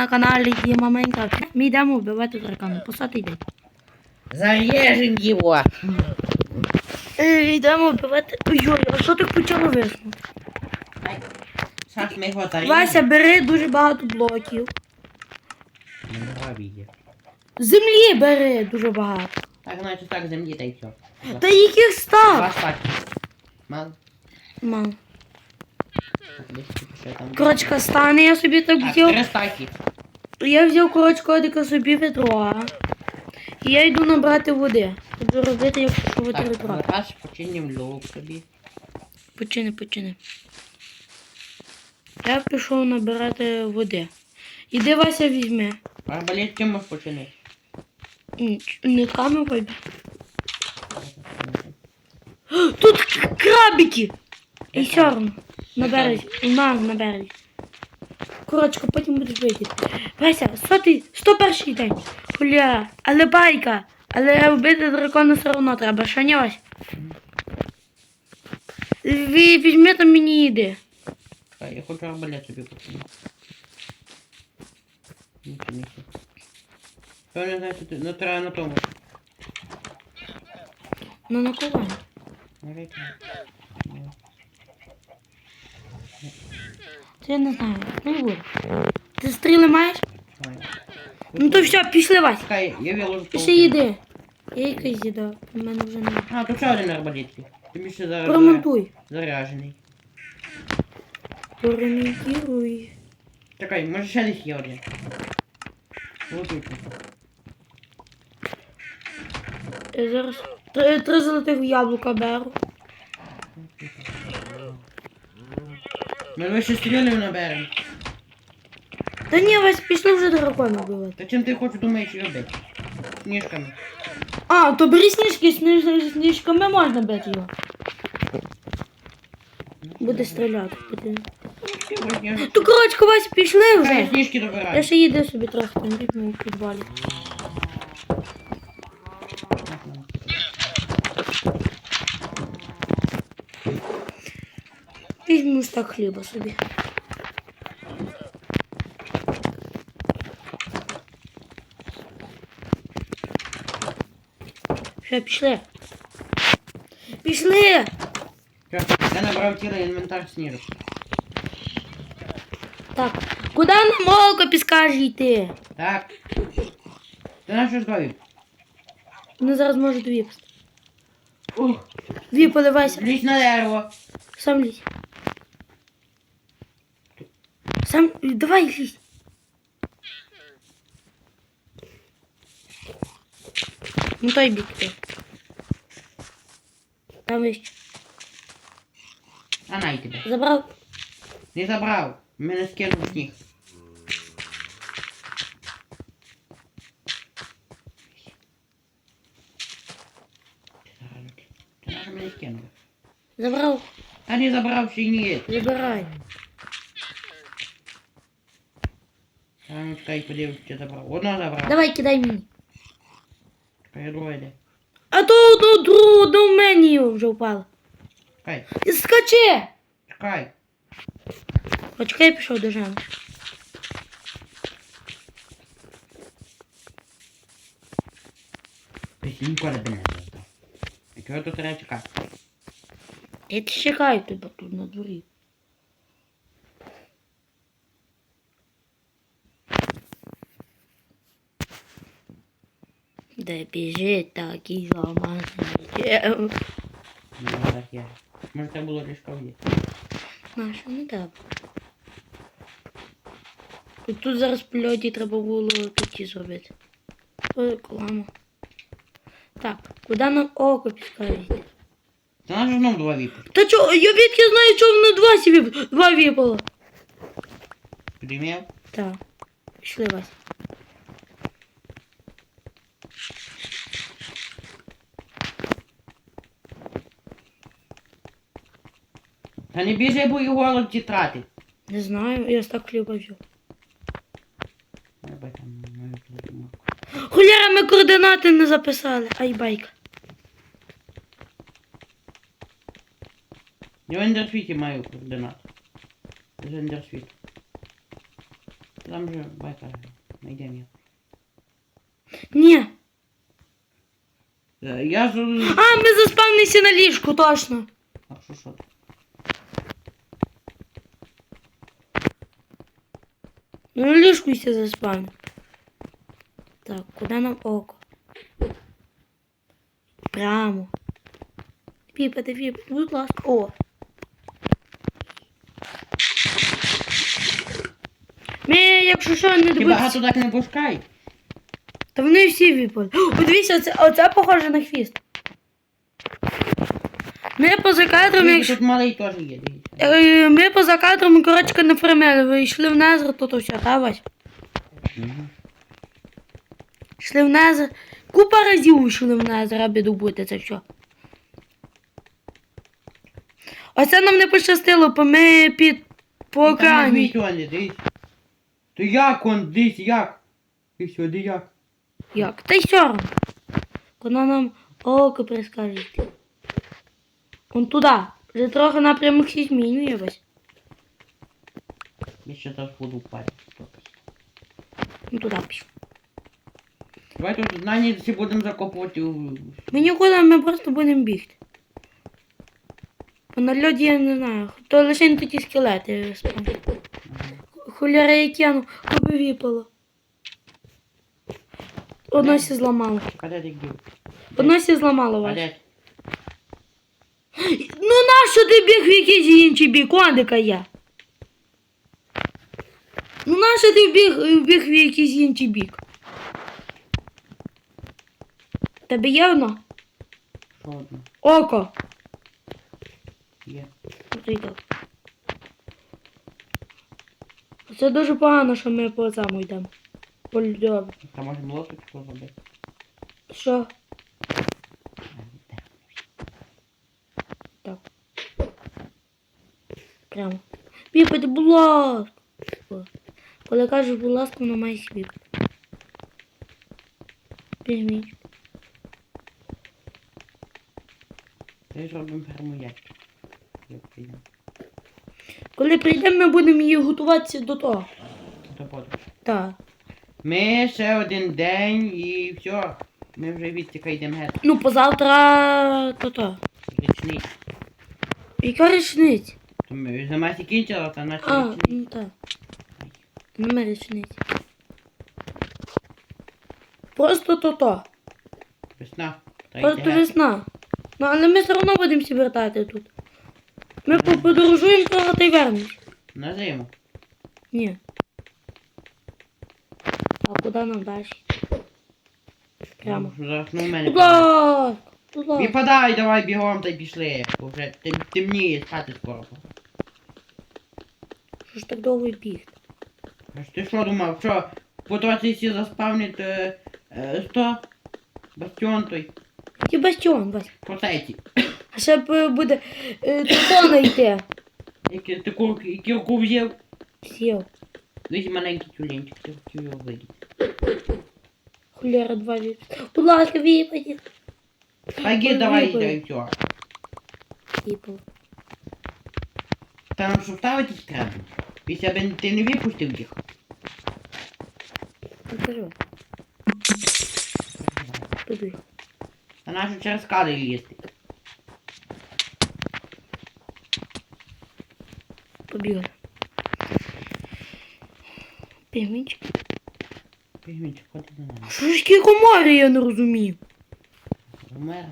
на каналі Діма Майнкрафт. Ми йдемо вбивати дракона. Посати йде. Зарежем его. Е, Йдемо вбивати. Ой, а що так почало виснути? Саш, ми його зарежем. Вася, бери дуже багато блоків. Землі бери дуже багато. Так, значить так, землі та й все. Та яких став? Два. Мало. Мам. Корочка стане, я собі так взяв. Я взяв коротше кодика собі відро. І я йду набрати води. Буду робити, якщо води Так, відро. зараз починім лук собі. Почини, почини. Я пішов набирати води. Іди Вася візьми. Арбалет чим можеш починити? Ніч- Нитками вийде. Тут крабики! І все одно. На березі. На, на березі. Коротше, потім будеш вийти. Вася, сотий, 101 день. Хуля, але байка. Але вбити дракона все одно треба. Що не? Ви візьми там мені їди. Так, я хочу арбалет собі починити. Нічого, нічого. Що не знаю, ти... Ну, треба на тому. Ну накувай. Навіть. Ну, Це я не знаю. Не буду. Ти стріли маєш? Ну то все, пішли Вася. Чекай, я виложу Пішли їди. Я якось з'їдав. У мене вже немає. А, тут ще один арбалет. є. Тобі ще зараз Промонтуй. заряджений. Поремонтуй. Чекай, може ще десь є один. Я зараз три, три золотих яблука беру. Ми давай ще стрілів наберемо. Та ні, весь пішли вже дракона вбивати. Та чим ти хочеш думаєш робити? Сніжками. А, то бери сніжки, сніж, сніжками можна бити його. Буде стріляти. Буде. Ти коротко, Вась, пішли вже. сніжки Я добирай. ще їду собі трохи там візьму в підвалі. так хліба собі. Все, пішли. Пішли! Що, Я набрав цілий інвентар сніжок. Так, куди нам око підскаже йти? Так. Ти на що збавив? Вони зараз можуть випасти. Ух, Дві поливайся. лізь на дерево. Сам лізь. Сам. Давай лізь. Ну той бік ти. Там вище. А най тебе. Забрав. Не забрав. Мене скинув сніг. Ти наша мене скинув. Забрав. А не забрав ще ні. Забирай. А ну чекай, подивись, чи забрав. Одного забрав. Давай кидай мені. Чекай, друге йде. А то одну другу одну в мені вже впало. Чекай, І Скачи! чекай. Почекай, я пішов до Жани. Ти ніколи б не забрав. А чого тут треба чекати? Я ти чекаю тебе тут на дворі. Де біжить такий зламаний. Ну, так я. Може це було ліжкові. Наша не треба. І Тут зараз в польоті треба було такі зробити. Ой, реклама. Так, куди нам око підскажете? Та нас же знов два віпи. Та чо, я відки знаю, що воно два вип... Два випало. Підіймів? Так. Пішли вас. Та не біжи, бо його голод тітрати. Не знаю, я так хліба взяв. Телефонку. Хуляра, ми координати не записали. Ай байка. Я в ендерсвіті маю координати. З ендерсвіту. Там же байка. Найдем їх. Ні. Е, Я ж... А, ми заспавнилися на ліжку, точно. А що що? ти? Ну, ліжку все заспавнив. Так, куди нам око? Прямо. Піпати, піпати, будь ласка. О. Ми, якщо що, не Ти добудемо. багато так не пускай. Та вони всі випали. О, подивіться, оце, оце похоже на хвіст. Ми поза кадром, Ні, якщо... Тут малий теж є, дивіться. Е, Ми поза кадром, коротше, не фермери. Ви йшли в Незер, то все, та Вась? Йшли в Незер. Купа разів йшли в Незер, аби добути це все. Оце нам не пощастило, бо ми під по Ну, екрані. То як он, дивись, як? І сюди як? Як? Та й все одно. Куди нам око прискаже йти. Он туди. Вже трохи напрямок змінює Вась. Я зараз буду впасть. Ну туди пішов. Давай тут на всі будемо закопувати. у- Ми нікуди, ми просто будемо бігти. Бо на льоді я не знаю. То лише не ті скелети спавнять. Хуляри які, ну, коби випало. Одно сі зламало. А де ти дів? Одно сі зламало вас. Ну нащо ти біг в якийсь інший бік? Кондика я. Ну нащо ти біг, біг в якийсь інший бік? Тебе є воно? Що одне? Око. Є. Це дуже погано, що ми по цьому йдемо. По льдові. Та може молоточку зробити? Що? Прямо. Біпати, будь ласка. Коли кажеш, будь ласка, воно має свіпати. Візьміть. Та й зробимо ящик. Як. Коли прийдемо, ми будемо її готуватися до того. То подумай. Так. Ми ще один день і все. Ми вже відтіка йдемо геть. Ну, позавтра то-то. Річний. Яка річниця? Ми зима кінчила, та наші А, ну так. Нема річниці. Просто то-то. Весна. Та Просто весна. Ну, але ми все одно будемо всі вертати тут. Ми по- подорожуємо трохи та й вернемось. На зиму. Ні. А куди нам далі? Прямо. Зараз ну, в мене. Будь ласка, будь ласка. Відпадай, давай бігом та й пішли. Бо вже тем, темніє, спати скоро. Ж так довго бігти? А ж ти що думав, що по тоці всі заспавнять е, е, 100 бастіон той Який бастіон, Вась. по. А ще б буде е, тутона йти. Які ти курку, і кірку взяв. Сів. Дивись маленький тюленчик, ти хотів його видіти. Хуляра два віп. Будь ласка, випаді. Пойди, давай йде і все. Випало. Та нам що ставити треба? Після би ти не випустив їх. Покажи. Туди. А нашу через кади лізти. Побігли. Пігмінчик. Пігмінчик, ходи до мене. Що ж я не розумію. Умер.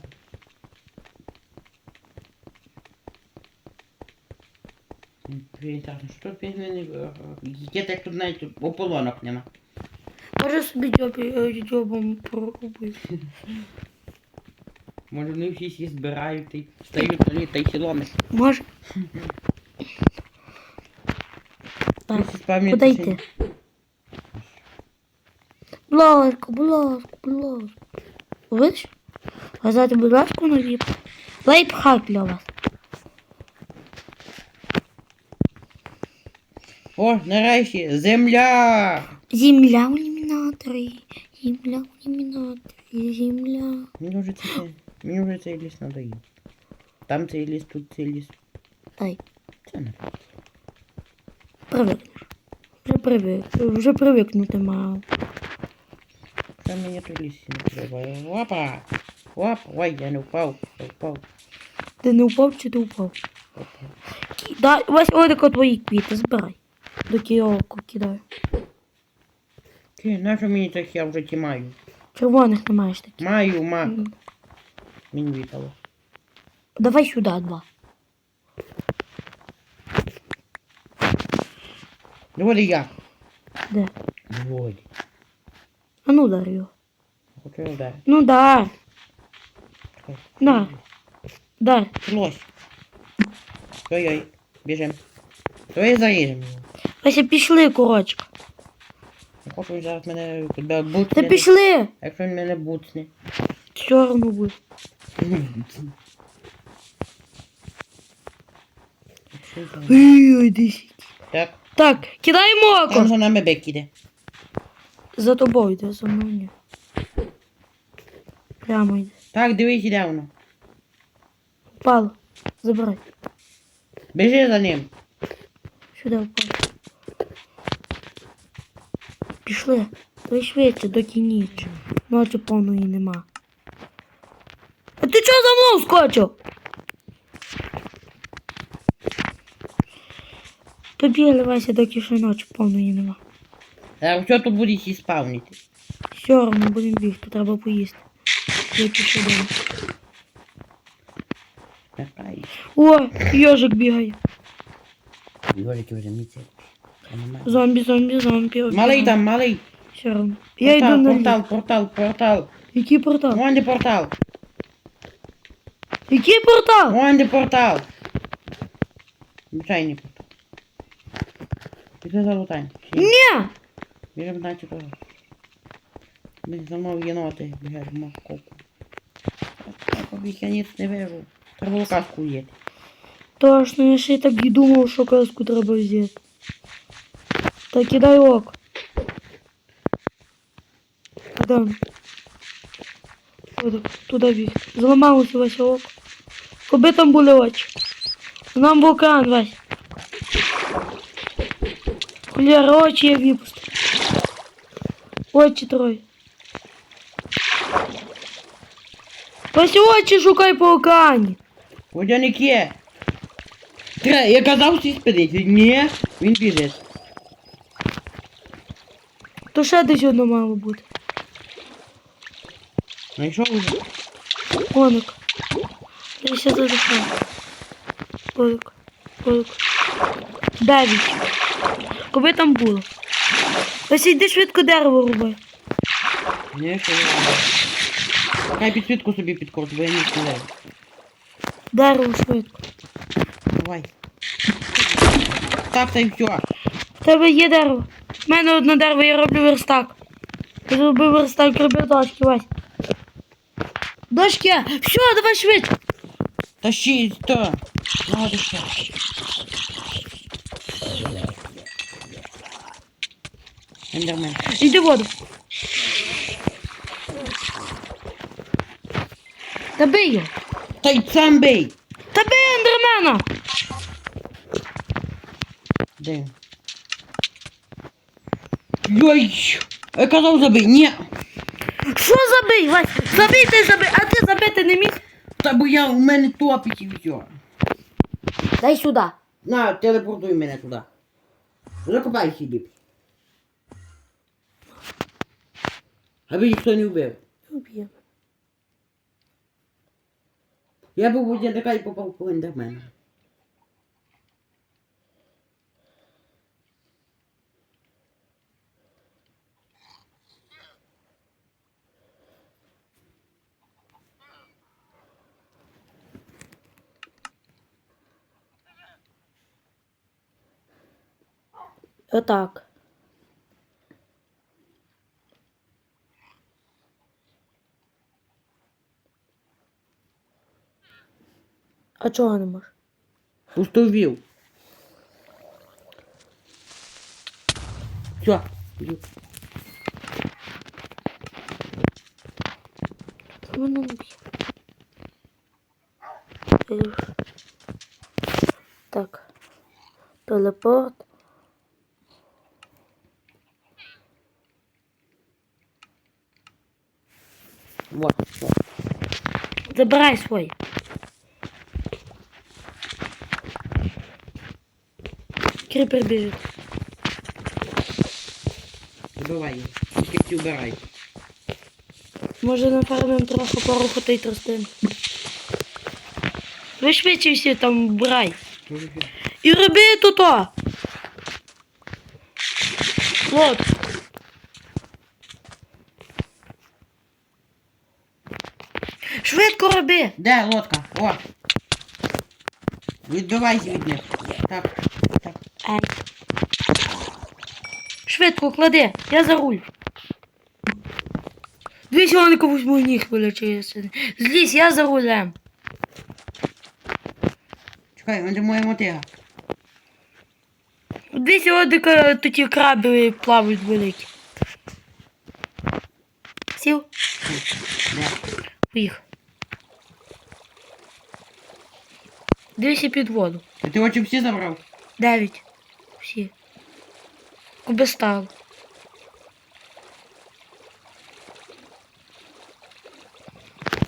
Інтересно, що пігміни... Є так тут навіть ополонок нема. Може собі дзьобі- дзьобом. Може вони всі всі збирають і стають на та й сіломи. Може. Так, куди йти? Будь ласка, будь ласка, будь ласка. Видиш? Казати, будь ласка, на ліп. Лайфхак для вас. О, нарешті, земля! Земля в ілюмінаторі. Земля в ілюмінаторі. Земля. Мені вже це, мені вже цей ліс надоїв. Там цей ліс, тут цей ліс. Дай, Це не. привикнеш. Вже привик. Вже привикнути мав. Та мені тут лісі не треба. Опа! Оп, ой, я не впав, я впав. Ти не впав чи ти впав? Опа. Дай, ось отако твої квіти, збирай. До кіоку кидаю. Ти, нащо мені так я вже ті маю? Червоних не маєш таких. Маю, ма. М. Мені вітало. Давай сюди два. Доволі я. Де? Доволі. А ну дай його. Хочу вдарити. Ну дай. Чекай. Да. Дай. Лось. Ой-ой, біжим. Давай заріжемо його. Вася, пішли, короче. Я хочу зараз мене тебе Та пішли. Якщо він мене буцне. Все одно буде. Ой, десь. Так, Так, кидаємо там за нами бек іде. За тобою йде, за мною. ні. Прямо йде. Так, дивись, іде воно. Впало. Забирай. Біжи за ним. Сюди впало. Пішли. Давай швидше, доки ніч. Ночі повної нема. А ти чого за мною скочив? Побігли, Вася, доки ще ночі повної нема. Зараз що тут буде всі спавнити? Все одно будемо бігти, треба поїсти. Я пішов. Чекай. О, йожик бігає. Йолики вже міці. Зомбі, зомбі, зомбі. Малий там, малий. Все одно. Я йду Портал, на портал, ліс. портал, портал. Який портал? Вон де портал. Який портал? Вон де портал. Звичайний портал. Пішли залутай. Ні! Біжимо далі того. Ми за мною єноти бігаємо в. Так, побіг, я ніц не вижу. Треба було каску їти. Точно, я ще й так і думав, що казку треба взяти. Та кидай ок. Куди? Туди, туди біг. Зламалося Вася ок. Коби там були очі. Нам був кран, Вась. Хуляра, очі я випустив. Очі троє. Вася, очі шукай по океані. Водяник є. Тре, я казав всі спинити. Ні, він біжить. То ще десь одно мало бути. Знайшов уже. Коник. Дивися за дихає. Коник. Коник. Дев'ять. Коби там було. Ось йди швидко дерево руби. Ні, що я. Хай підсвітку собі підкорт, бо я не стріляю. Дерево швидко. Давай. Так, та й все. В тебе є дерево. У мене одне дерево, я роблю верстак. Я зробив верстак, роби дошки, Вась. Дошки! Все, давай швидко. Тащи, то. Надо ще. Ендермен. Іди в воду. Та бий його. Та й сам бей. Та бий ендермена. Де? Йой! Я казав забий, ні. Що забий, Вась? Забий ти забий, а ти забити не міг? Та бо я у мене топить і все. Дай сюди. На, телепортуй мене туди. Закопай собі. Аби ніхто не вбив. Уб'ємо. Я був у дядяка і попав по ендермена. Отак. А чого не можеш? Пустовів. Все. Мене не б'є. Так. Телепорт. Вот, вот. Забирай свої. Кріпер біжить. Забивай їх. Тільки всі вбирай. Може нафармим трохи пару хотей тростин. Ви швидше всі там вбирай. І роби тут. -то. Швидко роби. Де лодка? О! Відбивайся від них. Так, так. Ай. Швидко клади, я за руль. Дві сьогодні комусь мій ніг вилечує. Злізь, я за рулем. Чекай, он де моя мотига. Дві сьогодні тоді краби плавають великі. Сів, поїхав. Дивися під воду. А ти очі всі забрав? Дев'ять. Всі. Куби стало.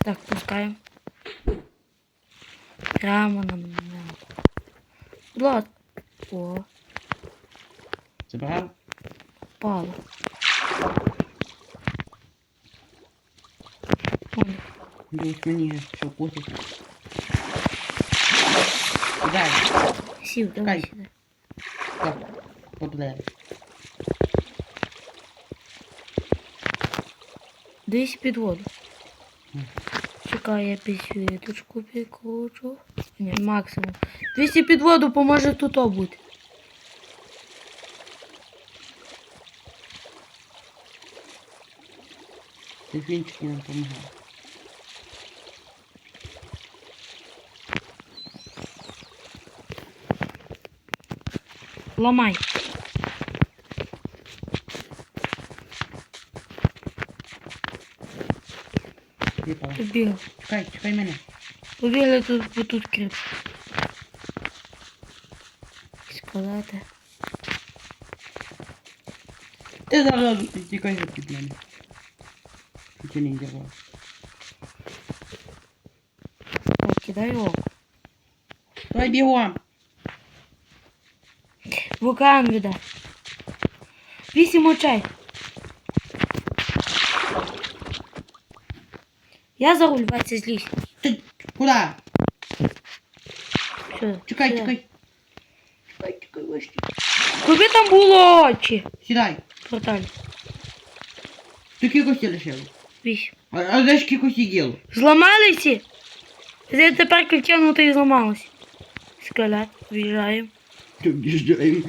Так, пускаємо. Прямо на мене. Влад. О, Забрав? впало. Вон. Дивись мені, що кусить. Дай, Сів, давай сюди. так, попле. Дивись під воду. Чекай, я підсвіточку підкручу. Ні, максимум. 200 під воду поможе тут бути. Дельфінчики нам допомагають. Випала. Побігав. Чекай, чекай мене. Побігли тут, бо тут кріп. Скалати. Ти зараз тікай від мене. Чи не. Так, кидай око. Давай бігом. Вулкан веде. Вісім очей. Я за руль, Вася, злізь. Ти куди? Що? Чекай, сюди. чекай. Чекай, чекай, вище. Куди там було очі? Сідай. Порталь. Ти кількості лишив. Вісім. А, а де ж кількості діло? Зламалися? Я тепер кричанути і зламалися. Скелет, в'їжджаємо. В'їжджай.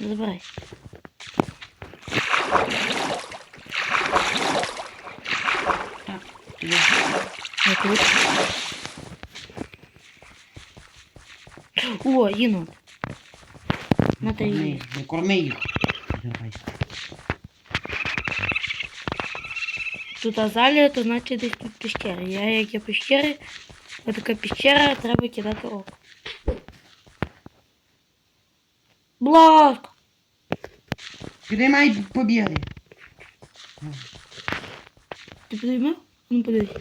Забирай. Так. Я тут. О, єнот. На є. не корми їх. Давай. Тут азалія, то значить десь тут пещера. Я як я пещери, отака пещера, треба кидати око. Бласк! Куди май побігли? Ти подіймав? Ну подивись.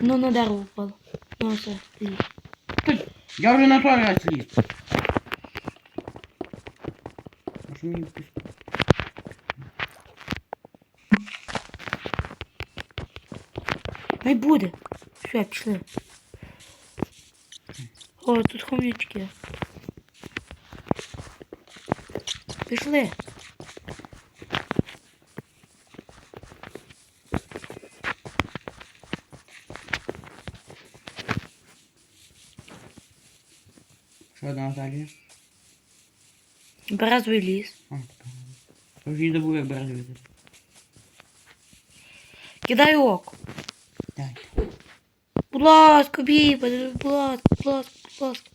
Ну на дерево впало. Ну все, лізь. Я вже на той раз ліз. Хай буде. Все, пішли. О, тут хомячки. Пішли. Що одна далі? Березовий ліс. А, така. Вже не забув, як березові. Кидай око. Дай. Будь ласка, бій, будь ласка, будь ласка, будь ласка.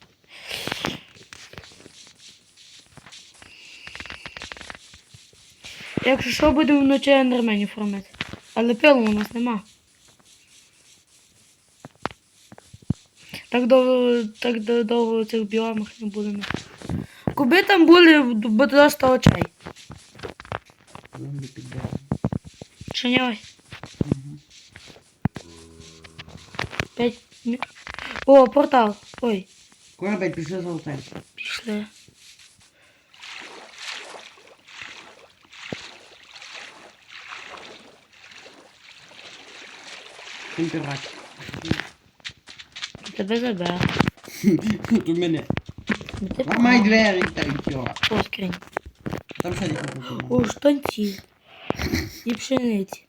Якщо що, будемо вночі ендерменів формити. Але пилу у нас нема. Так довго, так довго в цих біомах не будемо. Куби там були, бо 100 очей. Вон не. Чи не ось? П'ять. мі- О, портал. Ой, Корабель пішли золоте. пішли. Імператор. Тебе заберу. Тут мене. Ну, ти Ламай погано. двері та й все. О, скринь. Там ще не купив. О, штанці. І пшениці.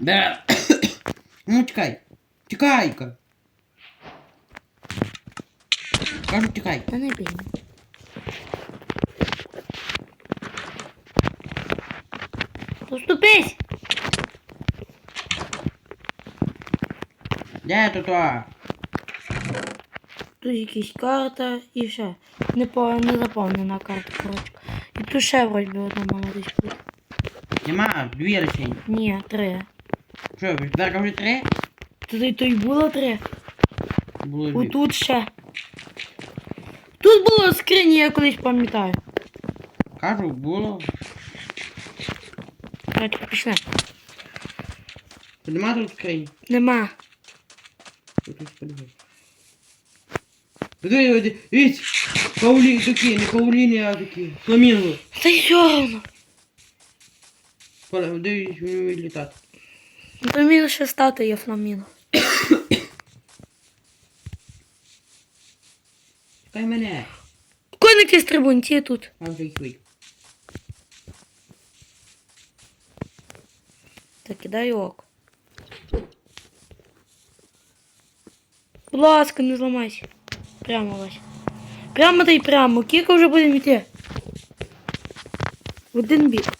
Да. Ну чекай. Чекай-ка. Кажу, чекай. Та не бій. Уступись! Де тут? а? Тут якась карта і все. Не, по, не заповнена карта, коротше. І тут ще вроді одна мала десь бути. Нема, дві речень. Ні, три. Що, відверка вже три? Тут і то й було три. Було дві. Отут ще. Тут було скрині, я колись пам'ятаю. Кажу, було. Коротше, пішли. Тут нема тут скринь. Нема. Тут ось подивись. Дивись, каулі такі, не кауліни, а такі. Фламінго. Та й одно. Поля, дивись, він вміє літати. Ну, То мені лише стати є фламінго. Чекай мене. Коники стрибунці тут. А вже їх. Так, кидай ок. Будь ласка, не зламайся. Прямо Вась. Прямо та й прямо. Кілька вже будемо йти. В один бік.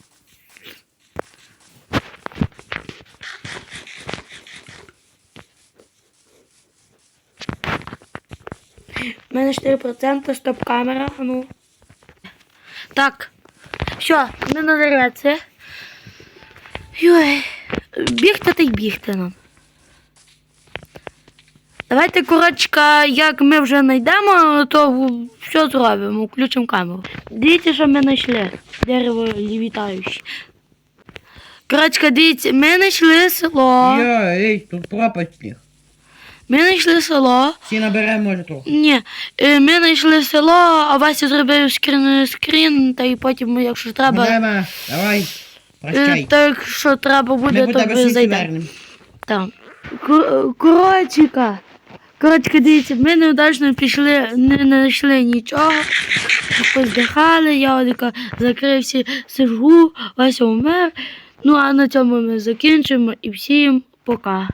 У мене 4% стоп-камера, ну. Так. Все, не надареться. Йой, бігти та й бігти нам. Давайте, коротчика, як ми вже знайдемо, то все зробимо, включимо камеру. Дивіться, що ми знайшли. Дерево лівітаюче. Коротчика, дивіться, ми знайшли село. Я, ей, тут пропасть. Ми знайшли село. Всі наберемо, може, трохи. Ні, е, ми знайшли село, а Вася зробив скрін, скрін та й потім, якщо треба. Треба, давай, е, прощай. Так що треба буде, то ви зайдемо. Ко- Коротчика. Коротчика, дивіться, ми неудачно пішли, не знайшли нічого. Поздихали, я одика закрився сижу, Вася умер. Ну а на цьому ми закінчимо і всім пока.